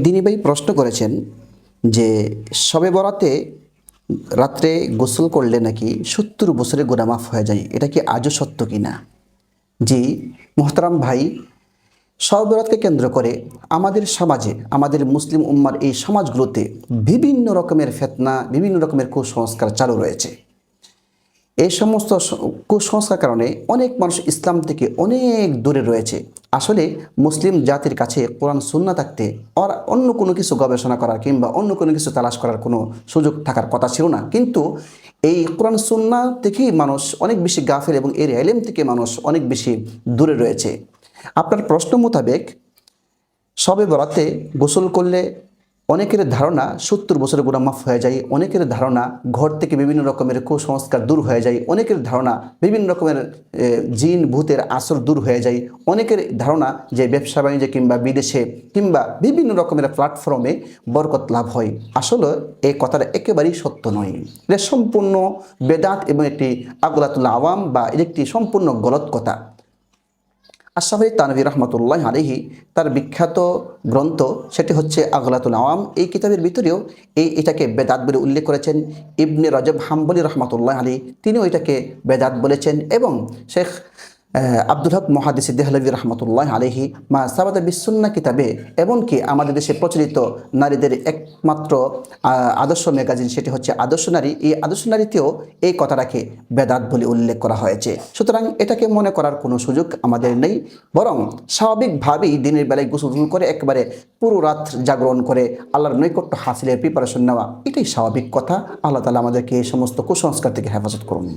দিনী ভাই প্রশ্ন করেছেন যে সবে বরাতে রাত্রে গোসল করলে নাকি সত্তর বছরে গোনা মাফ হয়ে যায়? এটা কি আজও সত্য কি না? জি, মোহতারাম ভাই সবে বরাতকে কেন্দ্র করে আমাদের সমাজে, আমাদের মুসলিম উম্মার এই সমাজগুলোতে বিভিন্ন রকমের ফেতনা, বিভিন্ন রকমের কুসংস্কার চালু রয়েছে। এই সমস্ত কুসংস্কার কারণে অনেক মানুষ ইসলাম থেকে অনেক দূরে রয়েছে। আসলে মুসলিম জাতির কাছে কোরআন সুন্না থাকতে আর অন্য কোনো কিছু গবেষণা করার কিংবা অন্য কোনো কিছু তালাশ করার কোনো সুযোগ থাকার কথা ছিল না। কিন্তু এই কোরআন সুন্না থেকেই মানুষ অনেক বেশি গাফের এবং এর এলেম থেকে মানুষ অনেক বেশি দূরে রয়েছে। আপনার প্রশ্ন মোতাবেক সবে বরাতে গোসল করলে অনেকের ধারণা সত্তর বছরের গুণা মাফ হয়ে যায়, অনেকের ধারণা ঘর থেকে বিভিন্ন রকমের কুসংস্কার দূর হয়ে যায়, অনেকের ধারণা বিভিন্ন রকমের জিন ভূতের আসর দূর হয়ে যায়, অনেকের ধারণা যে ব্যবসা বাণিজ্যে কিংবা বিদেশে কিংবা বিভিন্ন রকমের প্ল্যাটফর্মে বরকত লাভ হয়। আসলে এই কথাটা একেবারেই সত্য নয়। এটা সম্পূর্ণ বেদাত এবং একটি আগুলাতুল্লাহ আওয়াম বা এটি একটি সম্পূর্ণ গলত কথা। আশাফাই তানভি রহমতুল্লাহ আলহি তার বিখ্যাত গ্রন্থ, সেটি হচ্ছে আগলাতুল আওয়াম। এই কিতাবের ভিতরেও এই এটাকে বেদাত বলে উল্লেখ করেছেন। ইবনে রজব হাম্বলি রহমতুল্লাহ আলী তিনিও এটাকে বেদাত বলেছেন এবং শেখ আব্দুল হক মহাদিস দেহলভি রহমতুল্লাহ আলহি মা সাবাদা বিসুন্না কিতাবে, এমনকি আমাদের দেশে প্রচলিত নারীদের একমাত্র আদর্শ ম্যাগাজিন সেটি হচ্ছে আদর্শ নারী। এই আদর্শ নারীতেও এই কথাটাকে বেদাত বলে উল্লেখ করা হয়েছে। সুতরাং এটাকে মনে করার কোনো সুযোগ আমাদের নেই, বরং স্বাভাবিকভাবেই দিনের বেলায় গোসল করে একবারে পুরো রাত জাগরণ করে আল্লাহর নৈকট্য হাসিলের প্রিপারেশন নেওয়া, এটাই স্বাভাবিক কথা। আল্লাহ তালা আমাদেরকে এই সমস্ত কুসংস্কার থেকে হেফাজত করুন।